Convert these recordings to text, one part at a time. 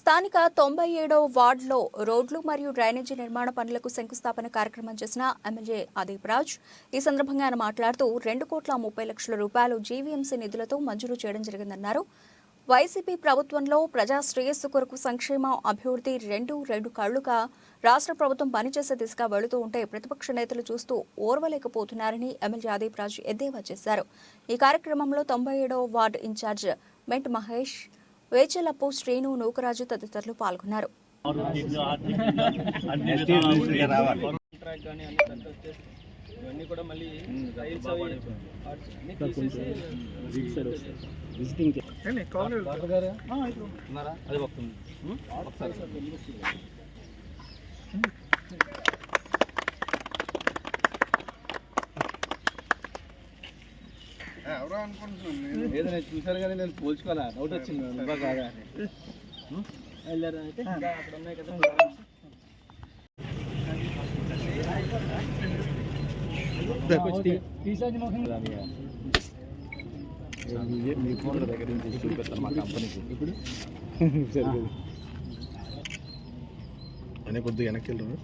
స్థానిక తొంభై ఏడో వార్డులో రోడ్లు మరియు డ్రైనేజీ నిర్మాణ పనులకు శంకుస్థాపన కార్యక్రమం చేసిన ఎమ్మెల్యే అదీప్ రాజ్ ఈ సందర్భంగా ఆయన మాట్లాడుతూ రెండు కోట్ల ముప్పై లక్షల రూపాయలు జీవీఎంసీ నిధులతో మంజూరు చేయడం జరిగిందన్నారు. వైసీపీ ప్రభుత్వంలో ప్రజా శ్రేయస్సు కొరకు సంక్షేమ అభివృద్ధి రెండు రెండు కళ్ళుగా రాష్ట్ర ప్రభుత్వం పనిచేసే దిశగా వెళుతూ ఉంటే ప్రతిపక్ష నేతలు చూస్తూ ఓర్వలేకపోతున్నారని ఎమ్మెల్యే అదీప్ ఎద్దేవా చేశారు. ఈ కార్యక్రమంలో తొంభై ఏడవ వార్డు ఇన్ఛార్జ్ మెంట్ మహేష్ వేచలప్పు శ్రీను నూకరాజు తదితరులు పాల్గొన్నారు. ఇవన్నీ కూడా మళ్ళీ రైల్స్ అన్ని తీసేసి ఏదో నేను చూశాను కానీ నేను పోల్చుకోవాలా? డౌట్ వచ్చింది. నువ్వా కాదా? అని వెళ్ళారు అయితే? ఇంకా అక్కడ ఉన్నాయి కదా. మీ ఫోన్ దగ్గర నుంచి చూపిస్తాను మా కంపెనీకి. ఇప్పుడు అనే కొద్దిగా వెనక్కి వెళ్ళరు?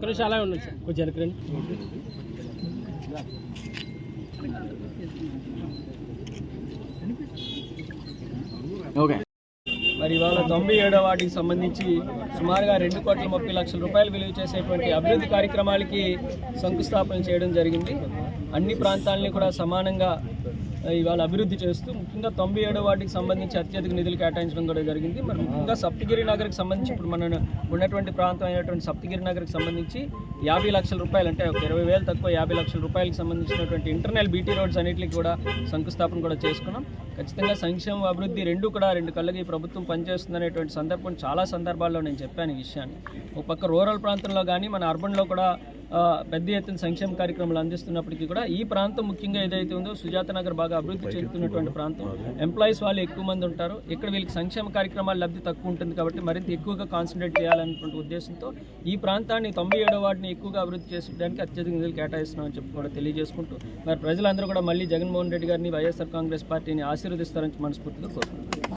నిమిషం అలా ఉండండి సార్ కొంచెం వెనక్కి ఓకే. మరి ఇవాళ తొంభై ఏడవ వాటికి సంబంధించి సుమారుగా రెండు కోట్ల ముప్పై లక్షల రూపాయలు విలువ చేసేటువంటి అభివృద్ధి కార్యక్రమాలకి శంకుస్థాపన చేయడం జరిగింది. అన్ని ప్రాంతాలని కూడా సమానంగా ఇవాళ అభివృద్ధి చేస్తూ ముఖ్యంగా తొంభై ఏడవ వాటికి సంబంధించి అత్యధిక నిధులు కేటాయించడం కూడా జరిగింది. మరి ముఖ్యంగా సప్తగిరి నగర్కి సంబంధించి ఇప్పుడు మన ఉన్నటువంటి ప్రాంతం అయినటువంటి సప్తగిరి నగర్కి సంబంధించి యాభై లక్షల రూపాయలు అంటే ఒక ఇరవై వేలు తక్కువ యాభై లక్షల రూపాయలకు సంబంధించినటువంటి ఇంటర్నల్ బీటీ రోడ్స్ అన్నిటికి కూడా శంకుస్థాపన కూడా చేసుకున్నాం. ఖచ్చితంగా సంక్షేమ అభివృద్ధి రెండు కూడా రెండు కళ్ళకి ఈ ప్రభుత్వం పనిచేస్తుందనేటువంటి సందర్భం చాలా సందర్భాల్లో నేను చెప్పాను ఈ విషయాన్ని. ఒక పక్క రూరల్ ప్రాంతంలో కానీ మన అర్బన్లో కూడా పెద్ద ఎత్తున సంక్షేమ కార్యక్రమాలు అందిస్తున్నప్పటికీ కూడా ఈ ప్రాంతం ముఖ్యంగా ఏదైతే ఉందో సుజాత నగర్ బాగా అభివృద్ధి చెందుతున్నటువంటి ప్రాంతం. ఎంప్లాయీస్ వాళ్ళు ఎక్కువ మంది ఉంటారు. ఇక్కడ వీళ్ళకి సంక్షేమ కార్యక్రమాల లబ్ధి తక్కువ ఉంటుంది కాబట్టి మరింత ఎక్కువగా కాన్సన్ట్రేట్ చేయాలనేటువంటి ఉద్దేశంతో ఈ ప్రాంతాన్ని తొంభై ఏడో వాటిని ఎక్కువగా అభివృద్ధి చేసడానికి అత్యధిక నిధులు కేటాయిస్తున్నామని చెప్పి కూడా తెలియజేసుకుంటూ మరి ప్రజలందరూ కూడా మళ్ళీ జగన్మోహన్ రెడ్డి గారిని వైఎస్ఆర్ కాంగ్రెస్ పార్టీని ఆశీర్వదిస్తారని మనస్ఫూర్తిగా కోరుకుంటున్నాను